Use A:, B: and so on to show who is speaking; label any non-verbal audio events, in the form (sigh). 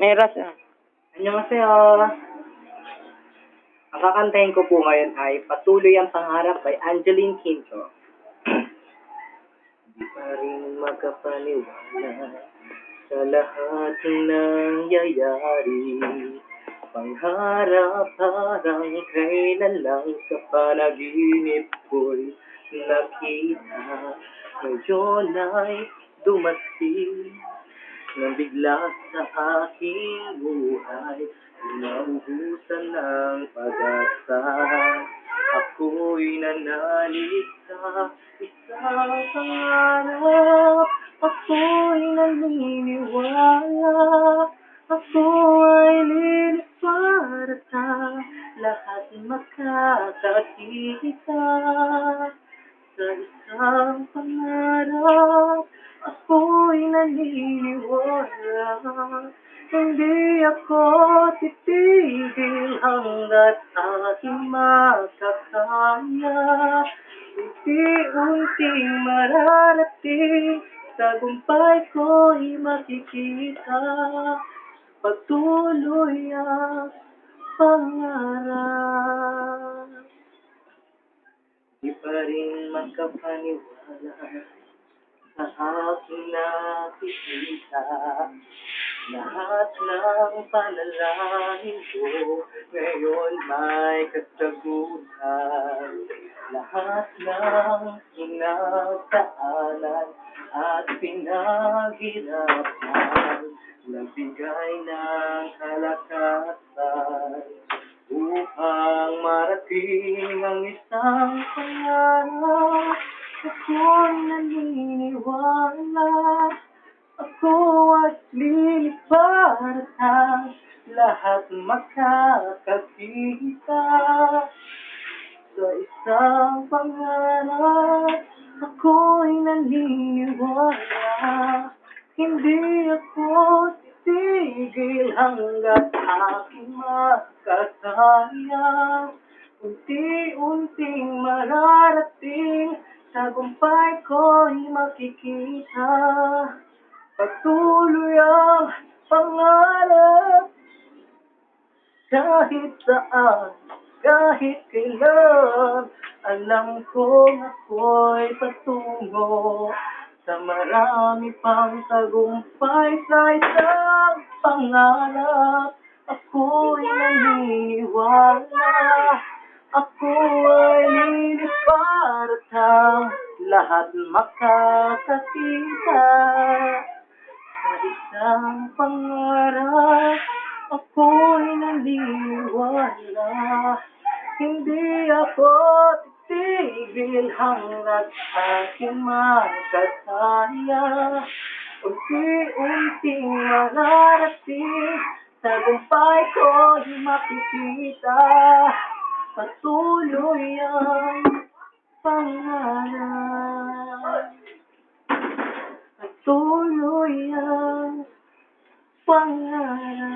A: Meras ah.
B: Annyeonghaseyo. Ang kakantahin ko po ngayon ay Patuloy ang Pangarap by Angeline Quinto. (clears throat) Di pa rin makapaniwala sa lahat ng nangyayari. Pangarap parang kailan lang sa panaginip ko'y nakita. Ngayon ay dumating nang bigla sa aking buhay Naubusan ng pag-asa. Ako'y nanalig sa isang pangarap Ako'y naniniwala Ako ay linis para sa lahat makakakita Sa isang pangarap Ako'y naniniwala Hindi ako titigil hanggat aking makakaya. Unti-unting mararating Tagumpay ko'y makikita. Patuloy ang pangarap. Di pa rin makapaniwala sa aking nakikita Lahat ng panalangin ko ngayon may kasagutan. Lahat ng sinagdaanan at pinaghirapan Nagbigay ng kalakasan upang marating ang isang pangarap Ako'y naniniwala Ako ay lilis para sa lahat makakakita. Sa isang pangarap Ako'y naniniwala. Hindi ako titigil hanggat aking makakaya Unti-unting mararating Tagumpay ko'y makikita. Patuloy ang pangarap. Kahit saan, kahit kailan Alam kong ako'y patungo Sa marami pang tagumpay. Sa isang pangarap Ako'y naniniwala. Ako ay sa lahat makakakita. Sa isang pangarap Ako'y naniniwala Hindi ako titigil hanggat aking makakaya Unti-unting mararating Tagumpay ko'y makikita. Patuloy ang pangarap Patuloy ang pangarap